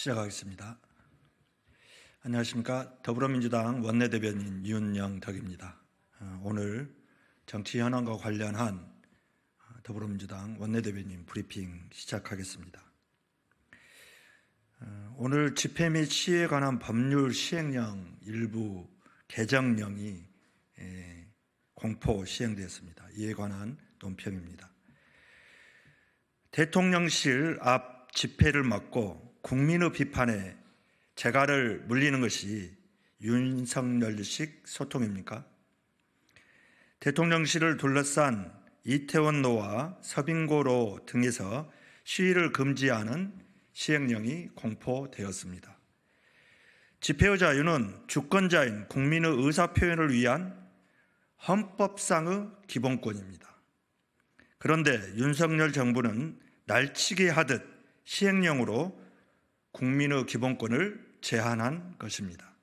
시작하겠습니다. 안녕하십니까. 더불어민주당 원내대변인 윤영덕입니다. 어, 오늘 정치 현안과 관련한 어, 더불어민주당 원내대변인 브리핑 시작하겠습니다. 어, 오늘 집회 및 시위에 관한 법률 시행령 일부 개정령이 에, 공포 시행되었습니다. 이에 관한 논평입니다. 대통령실 앞 집회를 막고 국민의 비판에 재갈을 물리는 것이 윤석열식 소통입니까? 대통령실을 둘러싼 이태원로와 서빙고로 등에서 시위를 금지하는 시행령이 공포되었습니다. 집회의 자유는 주권자인 국민의 의사표현을 위한 헌법상의 기본권입니다. 그런데 윤석열 정부는 날치기 하듯 시행령으로 국민의 기본권을 제한한 것입니다.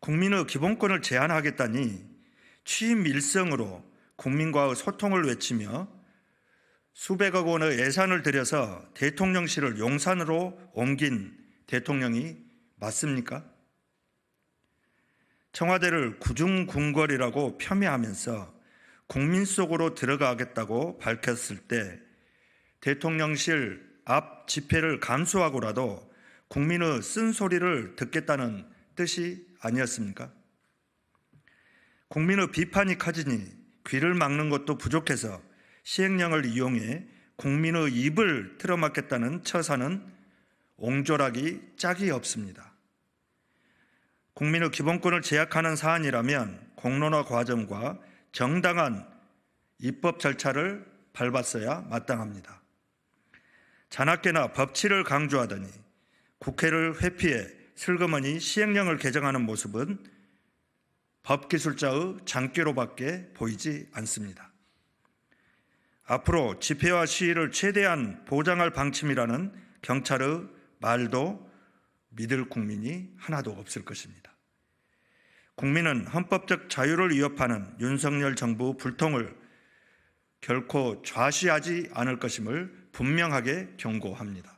국민의 기본권을 제한하겠다니 취임 일성으로 국민과의 소통을 외치며 수백억 원의 예산을 들여서 대통령실을 용산으로 옮긴 대통령이 맞습니까? 청와대를 구중궁궐이라고 폄훼하면서 국민 속으로 들어가겠다고 밝혔을 때 대통령실 앞 집회를 감수하고라도 국민의 쓴소리를 듣겠다는 뜻이 아니었습니까? 국민의 비판이 커지니 귀를 막는 것도 부족해서 시행령을 이용해 국민의 입을 틀어막겠다는 처사는 옹졸하기 짝이 없습니다. 국민의 기본권을 제약하는 사안이라면 공론화 과정과 정당한 입법 절차를 밟았어야 마땅합니다. 자나깨나 법치를 강조하더니 국회를 회피해 슬그머니 시행령을 개정하는 모습은 법기술자의 장기로밖에 보이지 않습니다. 앞으로 집회와 시위를 최대한 보장할 방침이라는 경찰의 말도 믿을 국민이 하나도 없을 것입니다. 국민은 헌법적 자유를 위협하는 윤석열 정부 불통을 결코 좌시하지 않을 것임을 분명하게 경고합니다.